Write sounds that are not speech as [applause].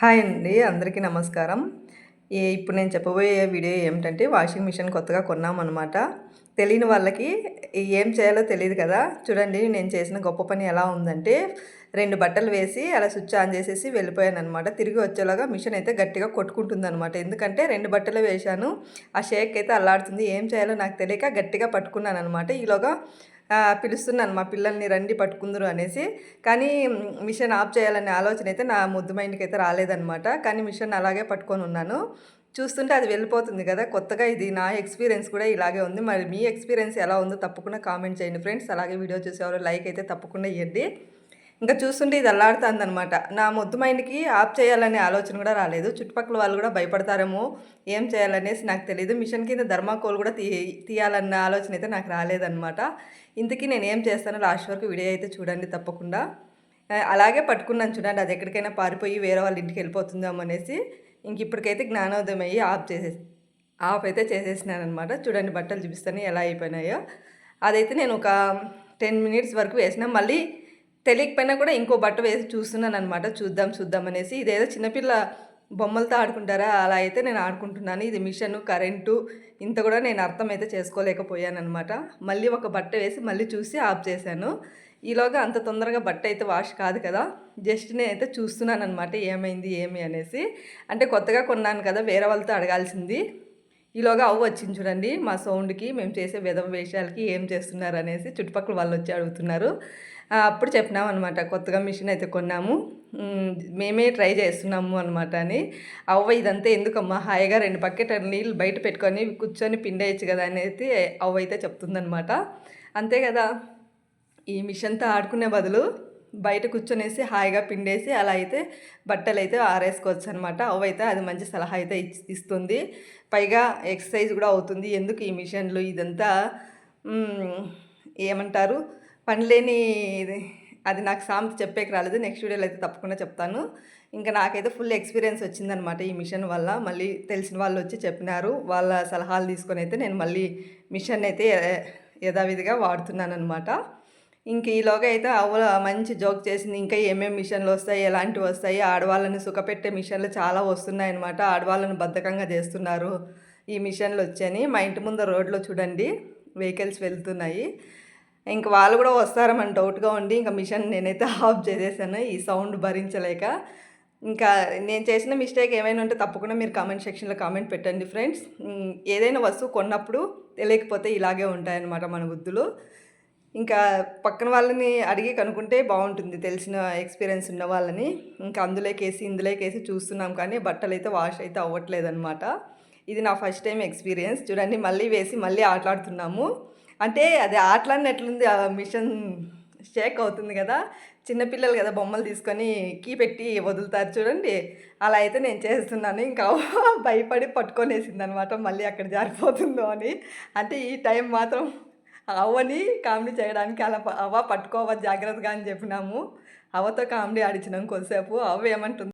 Hi అండి అందరికీ నమస్కారం. ఏ ఇప్పుడు నేను చెప్పబోయే వీడియో ఏమిటంటే వాషింగ్ మిషన్ కొత్తగా కొన్నామన్నమాట. తెలియని వాళ్ళకి ఏం చేయాలో తెలియదు కదా. చూడండి నేను చేసిన గొప్ప పని ఎలా ఉందంటే రెండు బట్టలు వేసి అలా స్విచ్ ఆన్ చేసేసి వెళ్ళిపోయాను అనమాట తిరిగి వచ్చేలాగా మిషన్ అయితే గట్టిగా కొట్టుకుంటుంది అనమాట ఎందుకంటే రెండు బట్టలు వేశాను ఆ షేక్ అయితే అల్లాడుతుంది. ఏం చేయాలో నాకు తెలియక గట్టిగా పట్టుకున్నాను అనమాట ఈలోగా పిలుస్తున్నాను మా పిల్లల్ని రండి పట్టుకుందరు అనేసి. కానీ మిషన్ ఆఫ్ చేయాలనే ఆలోచన అయితే నా ముద్దు మైండ్కి అయితే రాలేదనమాట కానీ మిషన్ అలాగే పట్టుకొని ఉన్నాను. చూస్తుంటే అది వెళ్ళిపోతుంది కదా కొత్తగా ఇది నా ఎక్స్పీరియన్స్ కూడా ఇలాగే ఉంది. మరి మీ ఎక్స్పీరియన్స్ ఎలా ఉందో తప్పకుండా కామెంట్ చేయండి ఫ్రెండ్స్. అలాగే వీడియో చూసేవారు లైక్ అయితే తప్పకుండా ఇవ్వండి ఇంకా చూస్తుంటే ఇది అల్లాడుతుంది అనమాట నా ముద్దు మైండ్కి ఆఫ్ చేయాలనే ఆలోచన కూడా రాలేదు. చుట్టుపక్కల వాళ్ళు కూడా భయపడతారేమో ఏం చేయాలనేసి నాకు తెలియదు మిషన్ కింద ధర్మాకోల్ కూడా తీ తీయాలన్న ఆలోచన అయితే నాకు రాలేదనమాట. ఇంతకీ నేను ఏం చేస్తానో లాస్ట్ వరకు వీడియో అయితే చూడండి తప్పకుండా. అలాగే పట్టుకున్నాను చూడండి అది ఎక్కడికైనా పారిపోయి వేరే వాళ్ళ ఇంటికి వెళ్ళిపోతుందాం అనేసి. ఇంక ఇప్పటికైతే జ్ఞానోదయం అయ్యి ఆఫ్ చేసే ఆఫ్ అయితే చేసేసినాను అనమాట చూడండి బట్టలు చూపిస్తాను ఎలా అయిపోయినాయో. అదైతే నేను ఒక టెన్ మినిట్స్ వరకు వేసిన. మళ్ళీ తెలియకపోయినా కూడా ఇంకో బట్ట వేసి చూస్తున్నాను అనమాట చూద్దాం చూద్దాం అనేసి. ఇదేదో చిన్నపిల్ల బొమ్మలతో ఆడుకుంటారా? అలా అయితే నేను ఆడుకుంటున్నాను. ఇది మిషన్ కరెంటు ఇంత కూడా నేను అర్థం అయితే చేసుకోలేకపోయాను అనమాట మళ్ళీ ఒక బట్ట వేసి మళ్ళీ చూసి ఆఫ్ చేశాను. ఈలోగా అంత తొందరగా బట్ట అయితే వాష్ కాదు కదా. జస్ట్ నేనైతే చూస్తున్నాను అనమాట ఏమైంది ఏమి అనేసి. అంటే కొత్తగా కొన్నాను కదా వేరే వాళ్ళతో అడగాల్సింది. ఈలోగా అవ్వ వచ్చింది చూడండి. మా సౌండ్కి మేము చేసే విధవ వేషాలకి ఏం చేస్తున్నారు అనేసి చుట్టుపక్కల వాళ్ళు వచ్చి అడుగుతున్నారు. అప్పుడు చెప్పినాం అనమాట కొత్తగా మిషన్ అయితే కొన్నాము. మేమే ట్రై చేస్తున్నాము అనమాట అని. అవ్వ ఇదంతా ఎందుకమ్మా? హాయిగా రెండు పక్కెట్ నీళ్ళు బయట పెట్టుకొని కూర్చొని పిండేయచ్చు కదా అనేది అవ్వ అయితే చెప్తుందనమాట అంతే కదా? ఈ మిషన్తో ఆడుకునే బదులు బయట కూర్చొనేసి హాయిగా పిండేసి అలా అయితే బట్టలు అయితే ఆరేసుకోవచ్చు అనమాట అవైతే అది మంచి సలహా అయితే ఇస్తుంది. పైగా ఎక్సర్సైజ్ కూడా అవుతుంది. ఎందుకు ఈ మిషన్లు ఇదంతా? ఏమంటారు? పనిలేని అది నాకు సామెత చెప్పేకి రాలేదు. నెక్స్ట్ వీడియోలో అయితే తప్పకుండా చెప్తాను. ఇంకా నాకైతే ఫుల్ ఎక్స్పీరియన్స్ వచ్చిందనమాట ఈ మిషన్ వల్ల. మళ్ళీ తెలిసిన వాళ్ళు వచ్చి చెప్పినారు. వాళ్ళ సలహాలు తీసుకొని అయితే నేను మళ్ళీ మిషన్ అయితే యథావిధిగా వాడుతున్నాను అనమాట ఇంక ఈలోగా అయితే అవ్వ మంచి జోక్ చేసింది. ఇంకా ఏమేమి మిషన్లు వస్తాయి ఎలాంటివి వస్తాయి ఆడవాళ్ళని సుఖపెట్టే మిషన్లు చాలా వస్తున్నాయి అనమాట ఆడవాళ్ళని బద్ధకంగా చేస్తున్నారు ఈ మిషన్లు వచ్చాయని మా ఇంటి ముందు రోడ్లో చూడండి వెహికల్స్ వెళ్తున్నాయి. ఇంక వాళ్ళు కూడా వస్తారమని డౌట్గా ఉండి ఇంకా మిషన్ నేనైతే [laughs] ఆఫ్ చేసేసాను. ఈ సౌండ్ భరించలేక. ఇంకా నేను చేసిన మిస్టేక్ ఏమైనా ఉంటే తప్పకుండా మీరు కామెంట్ సెక్షన్లో కామెంట్ పెట్టండి ఫ్రెండ్స్. ఏదైనా వస్తువు కొన్నప్పుడు తెలియకపోతే ఇలాగే ఉంటాయన్నమాట మన బుద్ధులు ఇంకా పక్కన వాళ్ళని అడిగి కనుక్కుంటే బాగుంటుంది. తెలిసిన ఎక్స్పీరియన్స్ ఉన్న వాళ్ళని. ఇంకా అందులోకేసి ఇందులోకేసి చూస్తున్నాం కానీ బట్టలు అయితే వాష్ అయితే అవ్వట్లేదు అనమాట ఇది నా ఫస్ట్ టైం ఎక్స్పీరియన్స్. చూడండి మళ్ళీ వేసి మళ్ళీ ఆటలాడుతున్నాము. అంటే అది ఆటలాడినట్లుంది. ఆ మిషన్ షేక్ అవుతుంది కదా. చిన్నపిల్లలు కదా బొమ్మలు తీసుకొని కీ పెట్టి వదులుతారు చూడండి. అలా అయితే నేను చేస్తున్నాను. ఇంకా భయపడి పట్టుకొనేసింది అనమాట మళ్ళీ అక్కడ జారిపోతుందో అని. అంటే ఈ టైం మాత్రం అవ్వని కామెడీ చేయడానికి అలా అవ్వ పట్టుకోవ జాగ్రత్తగా అని చెప్పినాము. అవ్వతో కామెడీ ఆడించినాం కొద్దిసేపు. అవ్వ ఏమంటుంది